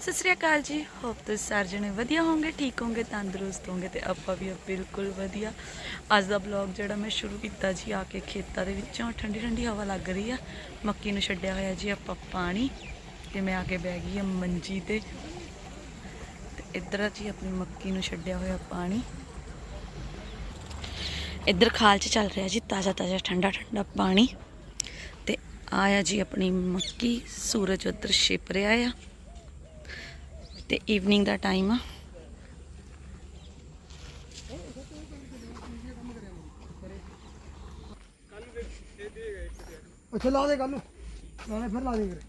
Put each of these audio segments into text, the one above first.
ਸਤਿ ਸ੍ਰੀ ਅਕਾਲ ਜੀ। ਹੋਪ ਤੁਸੀਂ ਸਾਰੇ ਜਣੇ ਵਧੀਆ ਹੋਵੋਗੇ, ਠੀਕ ਹੋਵੋਗੇ, ਤੰਦਰੁਸਤ ਹੋਵੋਗੇ ਤੇ ਆਪਾਂ ਵੀ ਬਿਲਕੁਲ ਵਧੀਆ। ਅੱਜ ਦਾ ਬਲੌਗ ਜਿਹੜਾ ਮੈਂ ਸ਼ੁਰੂ ਕੀਤਾ ਜੀ, ਆ ਕੇ ਖੇਤਾਂ ਦੇ ਵਿੱਚੋਂ ਠੰਡੀ ਠੰਡੀ ਹਵਾ ਲੱਗ ਰਹੀ ਆ। ਮੱਕੀ ਨੂੰ ਛੱਡਿਆ ਹੋਇਆ ਜੀ ਆਪਾਂ ਪਾਣੀ ਤੇ ਮੈਂ ਆ ਕੇ ਬਹਿ ਗਈ ਆ ਮੰਜੀ ਤੇ। ਤੇ ਇੱਧਰ ਜੀ ਆਪਣੀ ਮੱਕੀ ਨੂੰ ਛੱਡਿਆ ਹੋਇਆ ਪਾਣੀ। ਇੱਧਰ ਖਾਲ 'ਚ ਚੱਲ ਰਿਹਾ ਜੀ ਤਾਜ਼ਾ ਤਾਜ਼ਾ ਠੰਡਾ ਠੰਡਾ ਪਾਣੀ। ਤੇ ਆਇਆ ਜੀ ਆਪਣੀ ਮੱਕੀ, ਸੂਰਜ ਉੱਧਰ ਛਿਪ ਰਿਹਾ ਆ। ਤੇ ਈਵਨਿੰਗ ਦਾ ਟਾਈਮ ਆ। ਅੱਛਾ ਲਾ ਦੇ ਕੱਲ ਨੂੰ। ਨਾਲੇ ਫਿਰ ਲਾ ਦੇ ਫਿਰ।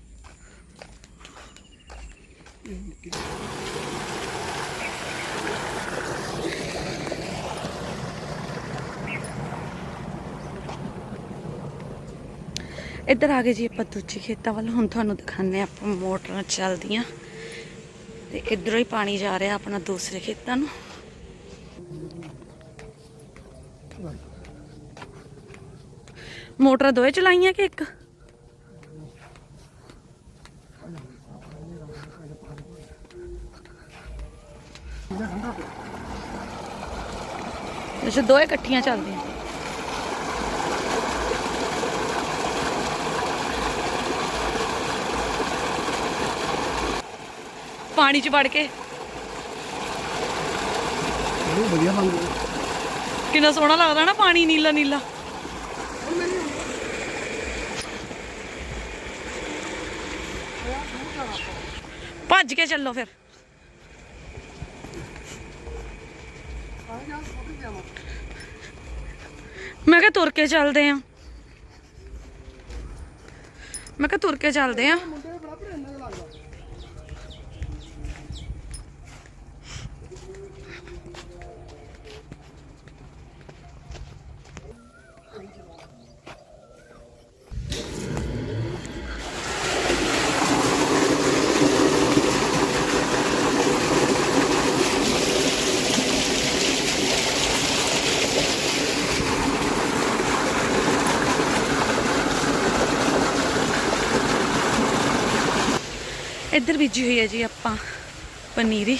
ਇੱਧਰ ਆ ਗਏ ਜੀ ਆਪਾਂ ਦੂਜੇ ਖੇਤਾਂ ਵੱਲ। ਹੁਣ ਤੁਹਾਨੂੰ ਦਿਖਾਉਂਦੇ ਆਪਾਂ ਮੋਟਰਾਂ ਚੱਲਦੀਆਂ। ਤੇ ਇੱਧਰੋਂ ਹੀ ਪਾਣੀ ਜਾ ਰਿਹਾ ਆਪਣਾ ਦੂਸਰੇ ਖੇਤਾਂ ਨੂੰ। ਮੋਟਰਾਂ ਦੋਏ ਚਲਾਈਆਂ ਕਿ ਇੱਕ? ਅੱਛਾ ਦੋਏ ਇਕੱਠੀਆਂ ਚੱਲਦੀਆਂ। ਪਾਣੀ 'ਚ ਵੜ ਕੇ। ਵਧੀਆ ਕਿੰਨਾ ਸੋਹਣਾ ਲੱਗਦਾ ਨਾ ਪਾਣੀ ਨੀਲਾ ਨੀਲਾ। ਭੱਜ ਕੇ ਚੱਲੋ ਫਿਰ। ਮੈਂ ਕਿਹਾ ਤੁਰ ਕੇ ਚੱਲਦੇ ਆ। ਮੈਂ ਕਿਹਾ ਤੁਰ ਕੇ ਚੱਲਦੇ ਆ। ਇੱਧਰ ਬੀਜੀ ਹੋਈ ਹੈ ਜੀ ਆਪਾਂ ਪਨੀਰੀ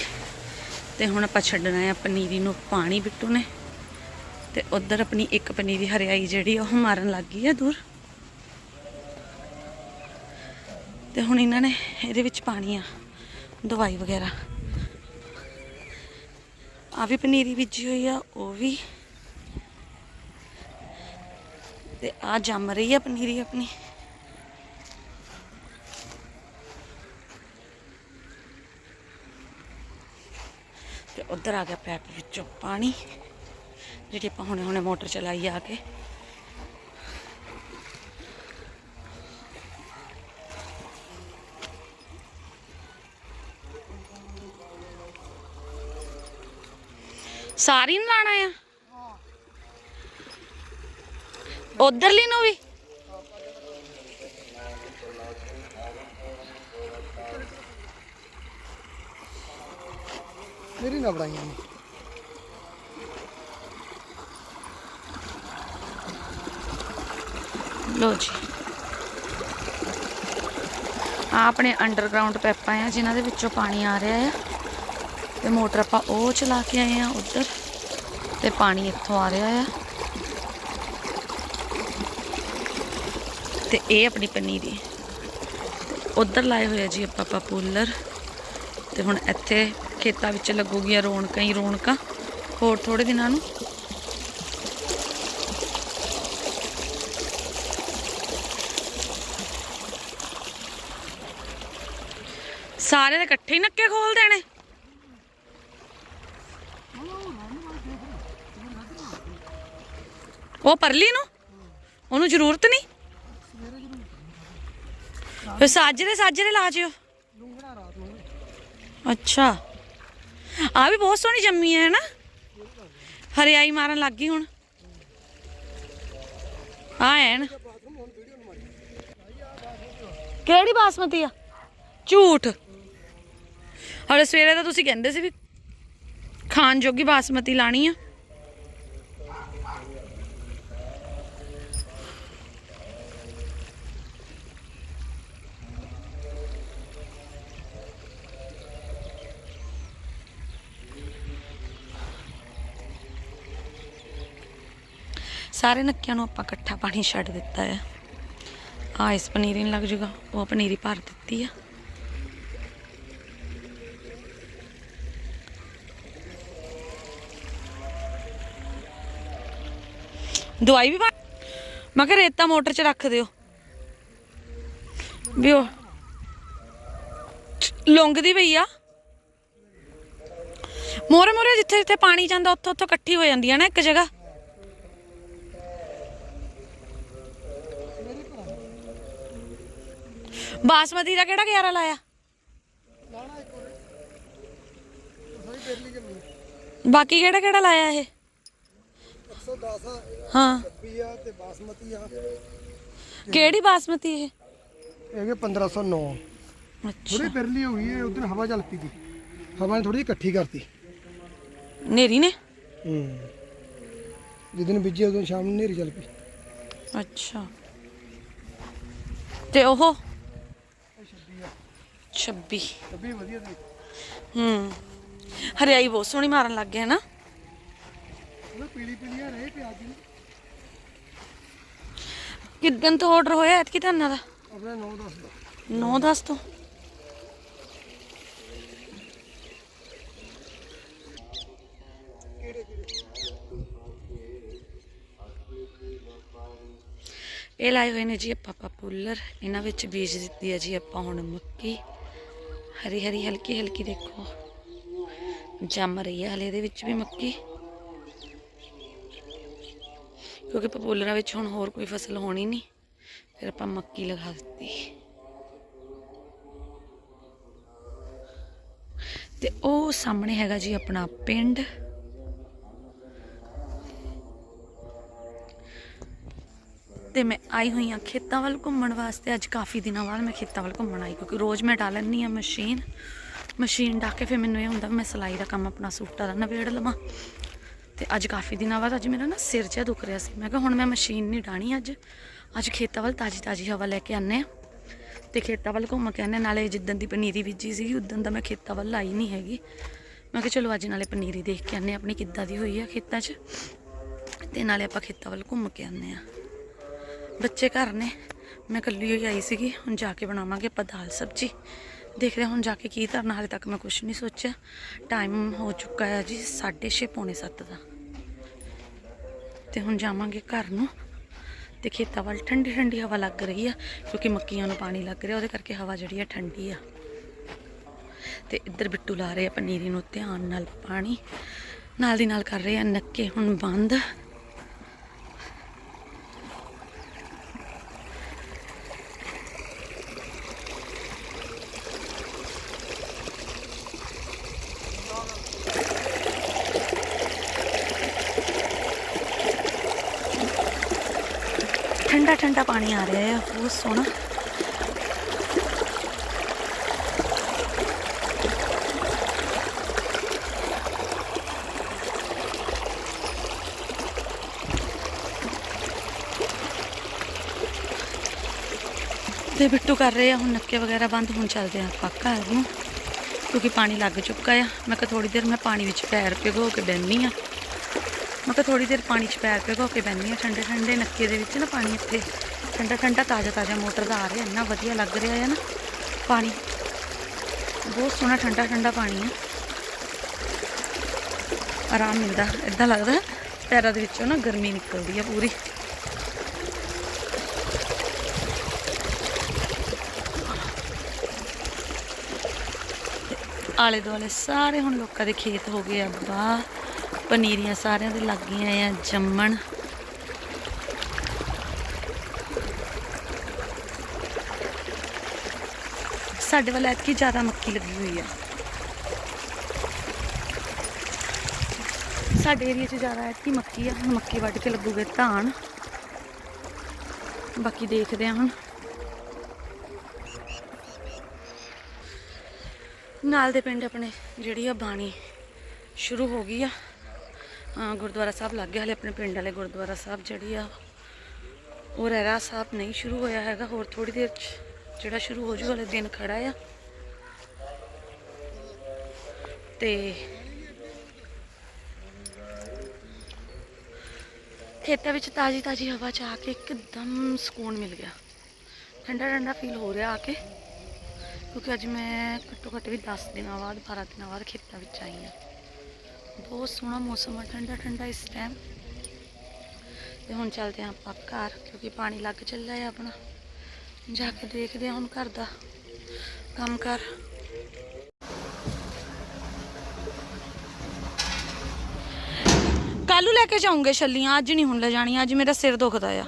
ਤੇ ਹੁਣ ਆਪਾਂ ਛੱਡਣਾ ਹੈ ਪਨੀਰੀ ਨੂੰ ਪਾਣੀ ਬਿੱਟੂ ਨੇ ਤੇ ਉਧਰ ਆਪਣੀ ਇੱਕ ਪਨੀਰੀ ਹਰਿਆਈ ਜਿਹੜੀ ਉਹ ਮਾਰਨ ਲੱਗ ਗਈ ਹੈ ਦੂਰ। ਤੇ ਹੁਣ ਇਹਨਾਂ ਨੇ ਇਹਦੇ ਵਿੱਚ ਪਾਣੀ ਆ, ਦਵਾਈ ਵਗੈਰਾ। ਆ ਵੀ ਪਨੀਰੀ ਬੀਜੀ ਹੋਈ ਆ, ਉਹ ਵੀ। ਤੇ ਆ ਜੰਮ ਰਹੀ ਆ ਪਨੀਰੀ ਆਪਣੀ। ਤੇ ਉਧਰ ਆ ਗਿਆ ਪੈਪ ਵਿੱਚੋਂ ਪਾਣੀ ਜਿਹੜੀ ਆਪਾਂ ਹੁਣੇ ਹੁਣੇ ਮੋਟਰ ਚਲਾਈ ਆ ਕੇ। ਸਾਰੀ ਨੂੰ ਲਾਣਾ ਆ? ਉਧਰਲੀ ਨੂੰ ਵੀ? ਮੇਰੀ ਨਾ ਨੇ। ਲੋ ਜੀ। ਆ ਆਪਣੇ ਅੰਡਰਗਰਾਉਂਡ ਪੈਪਾਂ ਆ, ਜਿਨ੍ਹਾਂ ਦੇ ਵਿੱਚੋਂ ਪਾਣੀ ਆ ਰਿਹਾ ਆ। ਤੇ ਮੋਟਰ ਆਪਾਂ ਉਹ ਚਲਾ ਕੇ ਆਏ ਆ ਉੱਧਰ, ਤੇ ਪਾਣੀ ਇੱਥੋਂ ਆ ਰਿਹਾ ਆ। ਤੇ ਇਹ ਆਪਣੀ ਪਨੀਰੀ ਉੱਧਰ ਲਾਏ ਹੋਏ ਆ ਜੀ ਆਪਾਂ ਪਪੂਲਰ ਤੇ ਹੁਣ ਇੱਥੇ ਖੇਤਾਂ ਵਿੱਚ ਲੱਗੂਗੀਆਂ ਰੌਣਕਾਂ ਹੀ ਰੌਣਕਾਂ। ਹੋਰ ਥੋੜੇ ਦਿਨਾਂ ਨੂੰ। ਸਾਰੇ ਦੇ ਇਕੱਠੇ ਹੀ ਨੱਕੇ ਖੋਲ ਦੇਣੇ। ਉਹ ਪਰਲੀ ਨੂੰ? ਉਹਨੂੰ ਜ਼ਰੂਰਤ ਨਹੀਂ? ਫਿਰ ਸਾਜਰੇ ਸਾਜਰੇ ਲਾ ਜਿਓ। ਅੱਛਾ। ਆ ਵੀ ਬਹੁਤ ਸੋਹਣੀ ਜੰਮੀ ਹੈ ਨਾ ਹਰਿਆਈ ਮਾਰਨ ਲੱਗ ਗਈ ਹੁਣ। ਆ ਐਨ। ਕਿਹੜੀ ਬਾਸਮਤੀ ਆ? ਝੂਠ। ਹਲੇ ਸਵੇਰੇ ਤਾਂ ਤੁਸੀਂ ਕਹਿੰਦੇ ਸੀ ਵੀ ਖਾਣ ਜੋਗੀ ਬਾਸਮਤੀ ਲਾਣੀ ਆ। ਸਾਰੇ ਨੱਕਿਆਂ ਨੂੰ ਆਪਾਂ ਇਕੱਠਾ ਪਾਣੀ ਛੱਡ ਦਿੱਤਾ ਹੈ ਆ ਇਸ ਪਨੀਰੀ ਨੂੰ ਲੱਗ ਜੂਗਾ, ਉਹ ਪਨੀਰੀ ਭਰ ਦਿੱਤੀ ਆ। ਦਵਾਈ ਵੀ ਪਾ ਮੈਂ ਕਿਹਾ ਰੇਤਾ ਮੋਟਰ 'ਚ ਰੱਖ ਦਿਓ। ਵੀ ਉਹ ਲੌਂਗਦੀ ਪਈ ਆ। ਮੋਰੇ ਮੋਰੇ ਜਿੱਥੇ ਜਿੱਥੇ ਪਾਣੀ ਜਾਂਦਾ ਉੱਥੋਂ ਉੱਥੋਂ ਇਕੱਠੀ ਹੋ ਜਾਂਦੀ ਹੈ ਨਾ ਇੱਕ ਜਗ੍ਹਾ। ਬਾਸਮਤੀ ਦਾ ਕਿਹੜਾ ਗਿਆਰਾ ਲਾਇਆ? ਬਾਕੀ ਕਿਹੜਾ ਕਿਹੜਾ ਲਾਇਆ ਇਹ? 110 ਆ ਹਾਂ। 26 ਆ ਤੇ ਬਾਸਮਤੀ ਆ ਕਿਹੜੀ ਬਾਸਮਤੀ ਇਹ ਹੈਗੇ 1509 ਅੱਛਾ। ਥੋੜੀ ਪੇਰਲੀ ਹੋ ਗਈ ਹੈ ਉਧਰ ਹਵਾ ਚੱਲ ਪਈ ਦੀ ਹਵਾ ਨੇ ਥੋੜੀ ਇਕੱਠੀ ਕਰਤੀ। ਨੇਰੀ ਨੇ? ਹੂੰ। ਜਿੱਦਨ ਬੀਜੇ ਉਦੋਂ ਸ਼ਾਮ ਨੂੰ ਨੇਰੀ ਚੱਲ ਪਈ। ਅੱਛਾ। ਤੇ ਉਹ? 26 ਤੱਬੀ ਵਧੀਆ ਦੀ ਹੂੰ। ਹਰਿਆਈ ਬਹੁਤ ਸੋਹਣੀ ਮਾਰਨ ਲੱਗ ਗਿਆ ਨਾ ਉਹ ਪੀਲੀ ਪੀਲੀ ਆ ਰਹੇ ਪਿਆਜ ਦੀ ਕਿਦਨ ਤੋਂ ਆਰਡਰ ਹੋਇਆ ਐਤਕੀ ਧਾਨਾਂ ਦਾ? ਆਪਣੇ 9 10 ਦਾ। 9 10 ਤੋਂ। ਇਹ ਲਾਏ ਹੋਏ ਨੇ ਜੀ ਆਪਾਂ ਪਪੂਲਰ ਇਹਨਾਂ ਵਿੱਚ ਬੀਜ ਦਿੱਤੀ ਹੈ ਜੀ ਆਪਾਂ ਹੁਣ ਮੱਕੀ। ਹਰੀ ਹਰੀ ਹਲਕੀ ਹਲਕੀ ਦੇਖੋ। ਜੰਮ ਰਹੀ ਹੈ ਹਲੇ ਇਹਦੇ ਵਿੱਚ ਵੀ ਮੱਕੀ। ਕਿਉਂਕਿ ਪਪੂਲਰਾਂ ਵਿੱਚ ਹੁਣ ਹੋਰ ਕੋਈ ਫਸਲ ਹੋਣੀ ਨਹੀਂ, ਫਿਰ ਆਪਾਂ ਮੱਕੀ ਲਗਾ ਦਿੱਤੀ। ਤੇ ਉਹ ਸਾਹਮਣੇ ਹੈਗਾ ਜੀ ਆਪਣਾ ਪਿੰਡ। ਤੇ ਮੈਂ ਆਈ ਹੋਈ ਹਾਂ ਖੇਤਾਂ ਵੱਲ ਘੁੰਮਣ ਵਾਸਤੇ। ਅੱਜ ਕਾਫੀ ਦਿਨਾਂ ਬਾਅਦ ਮੈਂ ਖੇਤਾਂ ਵੱਲ ਘੁੰਮਣ ਆਈ ਕਿਉਂਕਿ ਰੋਜ਼ ਮੈਂ ਡਾਲ ਲੈਂਦੀ ਆ ਮਸ਼ੀਨ। ਮਸ਼ੀਨ ਡਾ ਕੇ ਫਿਰ ਮੈਨੂੰ ਇਹ ਹੁੰਦਾ ਮੈਂ ਸਿਲਾਈ ਦਾ ਕੰਮ ਆਪਣਾ ਸੂਟਾਂ ਦਾ ਨਵੇੜ ਲਵਾਂ। ਤੇ ਅੱਜ ਕਾਫੀ ਦਿਨਾਂ ਬਾਅਦ ਅੱਜ ਮੇਰਾ ਨਾ ਸਿਰ ਜਿਹਾ ਦੁਖ ਰਿਹਾ ਸੀ। ਮੈਂ ਕਿਹਾ ਹੁਣ ਮੈਂ ਮਸ਼ੀਨ ਨਹੀਂ ਡਾਣੀ ਅੱਜ। ਅੱਜ ਖੇਤਾਂ ਵੱਲ ਤਾਜੀ ਤਾਜੀ ਹਵਾ ਲੈ ਕੇ ਆਨੇ ਆ ਤੇ ਖੇਤਾਂ ਵੱਲ ਘੁੰਮ ਕੇ ਆਨੇ ਨਾਲੇ ਜਿੱਦਣ ਦੀ ਪਨੀਰੀ ਬੀਜੀ ਸੀਗੀ ਉਦੋਂ ਦਾ ਮੈਂ ਖੇਤਾਂ ਵੱਲ ਆਈ ਨਹੀਂ ਹੈਗੀ। ਮੈਂ ਕਿਹਾ ਚਲੋ ਅੱਜ ਨਾਲੇ ਪਨੀਰੀ ਦੇਖ ਕੇ ਆਨੇ ਆਪਣੀ ਕਿੱਦਾਂ ਦੀ ਹੋਈ ਆ ਖੇਤਾਂ 'ਚ। ਤੇ ਨਾਲੇ ਆਪਾਂ ਖੇਤਾਂ ਵੱਲ ਘੁੰਮ ਕੇ ਆਨੇ ਆ ਬੱਚੇ ਘਰ ਨੇ। ਮੈਂ ਇਕੱਲੀ ਹੋਈ ਆਈ ਸੀਗੀ। ਹੁਣ ਜਾ ਕੇ ਬਣਾਵਾਂਗੇ ਆਪਾਂ ਦਾਲ ਸਬਜੀ। ਦੇਖਦੇ ਹਾਂ ਹੁਣ ਜਾ ਕੇ ਕੀ ਧਰਨਾ, ਹਾਲੇ ਤੱਕ ਮੈਂ ਕੁਝ ਨਹੀਂ ਸੋਚਿਆ। ਟਾਈਮ ਹੋ ਚੁੱਕਾ ਹੈ ਜੀ 6:30 ਪੌਣੇ 7 ਦਾ। ਤੇ ਹੁਣ ਜਾਵਾਂਗੇ ਘਰ ਨੂੰ। ਤੇ ਖੇਤਾਂ ਵੱਲ ਠੰਡੀ ਠੰਡੀ ਹਵਾ ਲੱਗ ਰਹੀ ਆ, ਕਿਉਂਕਿ ਮੱਕੀਆਂ ਨੂੰ ਪਾਣੀ ਲੱਗ ਰਿਹਾ, ਉਹਦੇ ਕਰਕੇ ਹਵਾ ਜਿਹੜੀ ਆ ਠੰਡੀ ਆ। ਤੇ ਇੱਧਰ ਬਿੱਟੂ ਲਾ ਰਹੇ ਆ ਪਨੀਰੀ ਨੂੰ ਧਿਆਨ ਨਾਲ ਪਾਣੀ। ਨਾਲ ਦੀ ਨਾਲ ਕਰ ਰਹੇ ਆ ਨੱਕੇ ਹੁਣ ਬੰਦ। ਠੰਡਾ ਠੰਡਾ ਪਾਣੀ ਆ ਰਿਹਾ ਹੈ, ਬਹੁਤ ਸੋਹਣਾ। ਤੇ ਬਿੱਟੂ ਕਰ ਰਹੇ ਆ, ਹੁਣ ਨੱਕੇ ਵਗੈਰਾ ਬੰਦ, ਹੁਣ ਚੱਲਦੇ ਆ ਆਪਾਂ ਘਰ ਨੂੰ ਕਿਉਂਕਿ ਪਾਣੀ ਲੱਗ ਚੁੱਕਾ ਆ, ਮੈਂ ਕਿਹਾ ਥੋੜੀ ਦੇਰ ਮੈਂ ਪਾਣੀ ਵਿੱਚ ਪੈਰ ਭਿਗੋ ਕੇ ਬੈਠਨੀ ਆ। ਮੈਂ ਕਿਹਾ ਥੋੜੀ ਦੇਰ ਪਾਣੀ 'ਚ ਪੈਰ ਭਿਗੋ ਕੇ ਬੈਠਨੀ ਆ ਠੰਡੇ ਠੰਡੇ ਨੱਕੇ ਦੇ ਵਿੱਚ ਨਾ ਪਾਣੀ ਇੱਥੇ, ਠੰਡਾ ਠੰਡਾ ਤਾਜ਼ਾ ਤਾਜ਼ਾ ਮੋਟਰ ਦਾ ਆ ਰਿਹਾ, ਇੰਨਾ ਵਧੀਆ ਲੱਗ ਰਿਹਾ ਹੈ ਨਾ ਪਾਣੀ। ਬਹੁਤ ਸੋਹਣਾ ਠੰਡਾ ਠੰਡਾ ਪਾਣੀ ਆ। ਆਰਾਮ ਮਿਲਦਾ ਇਦਾਂ ਲੱਗਦਾ ਪੈਰਾਂ ਦੇ ਵਿੱਚੋਂ ਨਾ ਗਰਮੀ ਨਿਕਲਦੀ ਆ ਪੂਰੀ। ਆਲੇ ਦੁਆਲੇ ਸਾਰੇ ਹੁਣ ਲੋਕਾਂ ਦੇ ਖੇਤ ਹੋ ਗਏ ਆ ਬਾਹਰ ਪਨੀਰੀਆਂ ਸਾਰਿਆਂ ਦੇ ਲੱਗ ਗਈਆਂ ਆ, ਜੰਮਣ। ਸਾਡੇ ਵੱਲ ਐਤਕੀ ਜ਼ਿਆਦਾ ਮੱਕੀ ਲੱਗੀ ਹੋਈ ਆ। ਸਾਡੇ ਏਰੀਆ 'ਚ ਜ਼ਿਆਦਾ ਐਤਕੀ ਮੱਕੀ ਆ, ਹੁਣ ਮੱਕੀ ਵੱਢ ਕੇ ਲੱਗੂਗੇ ਧਾਨ ਬਾਕੀ ਦੇਖਦੇ ਆ ਹੁਣ। ਨਾਲ ਦੇ ਪਿੰਡ ਆਪਣੇ ਜਿਹੜੀ ਆ ਬਾਣੀ ਸ਼ੁਰੂ ਹੋ ਗਈ ਆ। ਗੁਰਦੁਆਰਾ ਸਾਹਿਬ ਲੱਗ ਗਿਆ ਹਲੇ ਆਪਣੇ ਪਿੰਡ ਵਾਲੇ ਗੁਰਦੁਆਰਾ ਸਾਹਿਬ ਜਿਹੜੀ ਆ, ਉਹ ਰਹਿਰਾ ਸਾਹਿਬ ਨਹੀਂ ਸ਼ੁਰੂ ਹੋਇਆ ਹੈਗਾ, ਹੋਰ ਥੋੜੀ ਦੇਰ ਚ ਜਿਹੜਾ ਸ਼ੁਰੂ ਹੋ ਜੂ, ਹਲੇ ਦਿਨ ਖੜਾ ਆ। ਤੇ ਖੇਤਾਂ ਵਿੱਚ ਤਾਜੀ ਤਾਜੀ ਹਵਾ ਚ ਆ ਕੇ ਇੱਕਦਮ ਸਕੂਨ ਮਿਲ ਗਿਆ। ਠੰਡਾ ਠੰਡਾ ਫੀਲ ਹੋ ਰਿਹਾ ਆ ਕੇ, ਕਿਉਂਕਿ ਅੱਜ ਮੈਂ ਘੱਟੋ ਘੱਟ ਵੀ 10 ਦਿਨਾਂ ਬਾਅਦ 12 ਦਿਨਾਂ ਬਾਅਦ ਖੇਤਾਂ ਵਿੱਚ ਆਈ ਹਾਂ ਬਹੁਤ ਸੋਹਣਾ ਮੌਸਮ ਆ, ਠੰਡਾ ਠੰਡਾ ਇਸ ਟਾਈਮ ਤੇ ਹੁਣ ਚੱਲਦੇ ਹਾਂ ਆਪਾਂ ਘਰ, ਕਿਉਂਕਿ ਪਾਣੀ ਲੱਗ ਚੱਲਿਆ ਹੈ ਆਪਣਾ। ਜਾ ਕੇ ਦੇਖਦੇ ਹਾਂ ਹੁਣ ਘਰ ਦਾ ਕੰਮ ਕਰ। ਕੱਲੂ ਲੈ ਕੇ ਜਾਉਂਗੇ ਛੱਲੀਆਂ, ਅੱਜ ਨਹੀਂ ਹੁਣ ਲੈ ਜਾਣੀਆਂ, ਅੱਜ ਮੇਰਾ ਸਿਰ ਦੁਖਦਾ ਆ।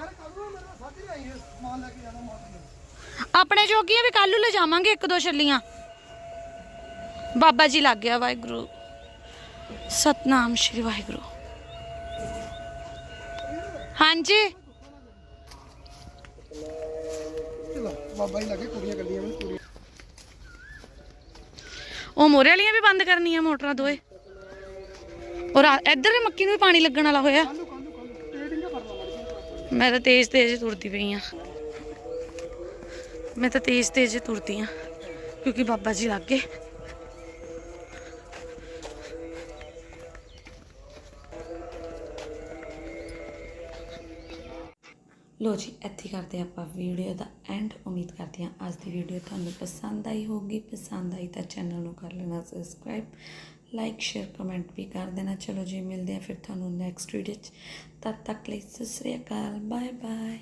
ਆਪਣੇ ਜੋਗੀਆਂ ਵੀ ਕੱਲੂ ਲੈ ਜਾਵਾਂਗੇ ਇੱਕ ਦੋ ਛੱਲੀਆਂ। ਬਾਬਾ ਜੀ ਲੱਗ ਗਿਆ ਵਾਹਿਗੁਰੂ। ਸਤਨਾਮ ਸ਼੍ਰੀ ਵਾਹਿਗੁਰੂ। ਹਾਂਜੀ? ਚਲੋ ਬਾਬਾ ਜੀ ਲੱਗੇ ਕੁੜੀਆਂ ਕੱਲੀਆਂ ਮੈਨੂੰ ਕੁੜੀਆਂ ਉਹ ਮੋਰੇ ਵਾਲੀਆਂ ਵੀ ਬੰਦ ਕਰਨੀਆਂ ਮੋਟਰਾਂ ਦੋਏ। ਔਰ ਆ- ਇੱਧਰ ਵੀ ਮੱਕੀ ਨੂੰ ਵੀ ਪਾਣੀ ਲੱਗਣ ਵਾਲਾ ਹੋਇਆ। ਮੈਂ ਤਾਂ ਤੇਜ਼ ਤੇਜ਼ ਤੁਰਦੀ ਪਈ ਆ। ਮੈਂ ਤਾਂ ਤੇਜ਼ ਤੇਜ਼ ਤੁਰਦੀ ਆ, ਕਿਉਂਕਿ ਬਾਬਾ ਜੀ ਲੱਗ। ਲੋ ਜੀ, ਇੱਥੇ ਕਰਦੇ ਆਪਾਂ ਵੀਡੀਓ ਦਾ ਐਂਡ ਉਮੀਦ ਕਰਦੇ ਹਾਂ ਅੱਜ ਦੀ ਵੀਡੀਓ ਤੁਹਾਨੂੰ ਪਸੰਦ ਆਈ ਹੋਗੀ ਪਸੰਦ ਆਈ ਤਾਂ ਚੈਨਲ ਨੂੰ ਕਰ ਲੈਣਾ ਸਬਸਕ੍ਰਾਈਬ ਲਾਈਕ ਸ਼ੇਅਰ ਕਮੈਂਟ ਵੀ ਕਰ ਦੇਣਾ। ਚਲੋ ਜੀ, ਮਿਲਦੇ ਹਾਂ ਫਿਰ ਤੁਹਾਨੂੰ ਨੈਕਸਟ ਵੀਡੀਓ 'ਚ। ਤਦ ਤੱਕ ਲਈ ਸਤਿ ਸ੍ਰੀ ਅਕਾਲ ਬਾਏ ਬਾਏ